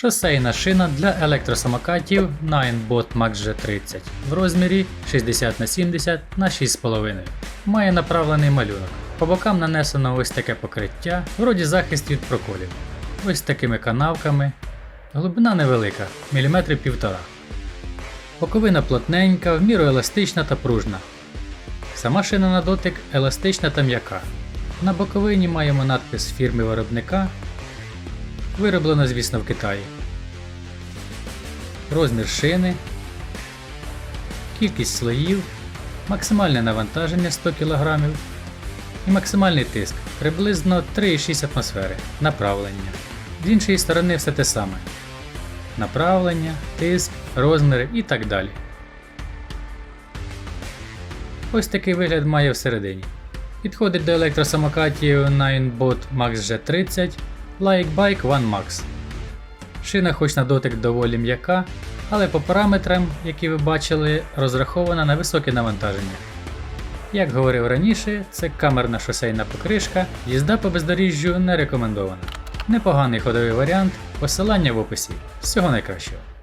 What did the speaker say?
Шосейна шина для електросамокатів Ninebot Max G30 в розмірі 60 на 70 на 6,5. Має направлений малюнок. По бокам нанесено ось таке покриття, вроді захист від проколів. Ось такими канавками. Глибина невелика, міліметрів півтора. Боковина плотненька, в міру еластична та пружна. Сама шина на дотик еластична та м'яка. На боковині маємо надпис фірми виробника. Вироблено, звісно, в Китаї. Розмір шини, кількість слоїв, максимальне навантаження 100 кг і максимальний тиск приблизно 3,6 атмосфери. Направлення. З іншої сторони все те саме. Направлення, тиск, розміри і так далі. Ось такий вигляд має всередині. Підходить до електросамокатів Ninebot Max G30 Like Bike One Max. Шина хоч на дотик доволі м'яка, але по параметрам, які ви бачили, розрахована на високе навантаження. Як говорив раніше, це камерна шосейна покришка, їзда по бездоріжжю не рекомендована. Непоганий ходовий варіант, посилання в описі. Всього найкращого.